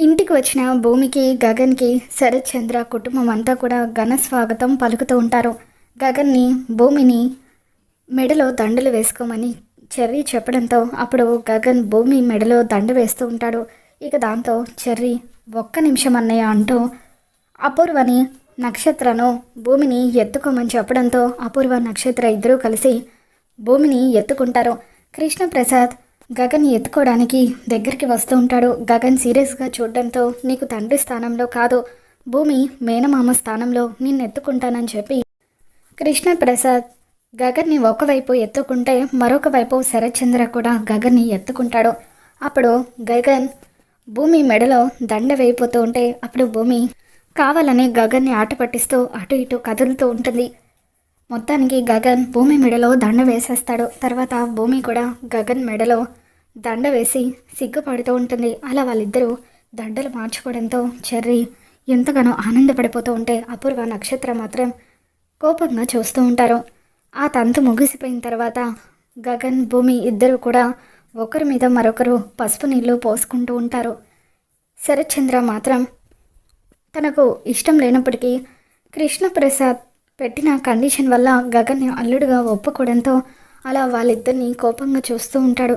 ఇంటికి వచ్చిన భూమికి గగన్కి శరత్ చంద్ర కుటుంబం అంతా కూడా ఘన స్వాగతం పలుకుతూ ఉంటారు. గగన్ని భూమిని మెడలో దండలు వేసుకోమని చెర్రీ చెప్పడంతో అప్పుడు గగన్ భూమి మెడలో దండ వేస్తూ ఉంటాడు. ఇక దాంతో చెర్రీ ఒక్క నిమిషం అన్నయ్య అంటూ అపూర్వని నక్షత్రను భూమిని ఎత్తుకోమని చెప్పడంతో అపూర్వ నక్షత్ర ఇద్దరూ కలిసి భూమిని ఎత్తుకుంటారు. కృష్ణప్రసాద్ గగన్ ఎత్తుకోవడానికి దగ్గరికి వస్తూ ఉంటాడు. గగన్ సీరియస్గా చూడడంతో నీకు తండ్రి స్థానంలో కాదు. భూమి మేనమామ స్థానంలో నిన్ను ఎత్తుకుంటానని చెప్పి కృష్ణప్రసాద్ గగన్ని ఒకవైపు ఎత్తుకుంటే మరొక వైపు శరత్చంద్ర కూడా గగన్ని ఎత్తుకుంటాడు. అప్పుడు గగన్ భూమి మెడలో దండ వేయిపోతూ ఉంటే అప్పుడు భూమి కావాలని గగన్ని ఆట పట్టిస్తూ అటు ఇటు కదులుతూ ఉంటుంది. మొత్తానికి గగన్ భూమి మెడలో దండ వేసేస్తాడు. తర్వాత భూమి కూడా గగన్ మెడలో దండ వేసి సిగ్గుపడుతూ ఉంటుంది. అలా వాళ్ళిద్దరూ దండలు మార్చుకోవడంతో చెర్రీ ఎంతగానో ఆనందపడిపోతూ ఉంటే అపూర్వ నక్షత్రం మాత్రం కోపంగా చూస్తూ ఉంటారు. ఆ తంతు ముగిసిపోయిన తర్వాత గగన్ భూమి ఇద్దరు కూడా ఒకరి మీద మరొకరు పసుపు నీళ్ళు పోసుకుంటూ ఉంటారు. శరత్చంద్ర మాత్రం తనకు ఇష్టం లేనప్పటికీ కృష్ణప్రసాద్ పెట్టిన కండిషన్ వల్ల గగన్ అల్లుడుగా ఒప్పుకోవడంతో అలా వాళ్ళిద్దరిని కోపంగా చూస్తూ ఉంటాడు.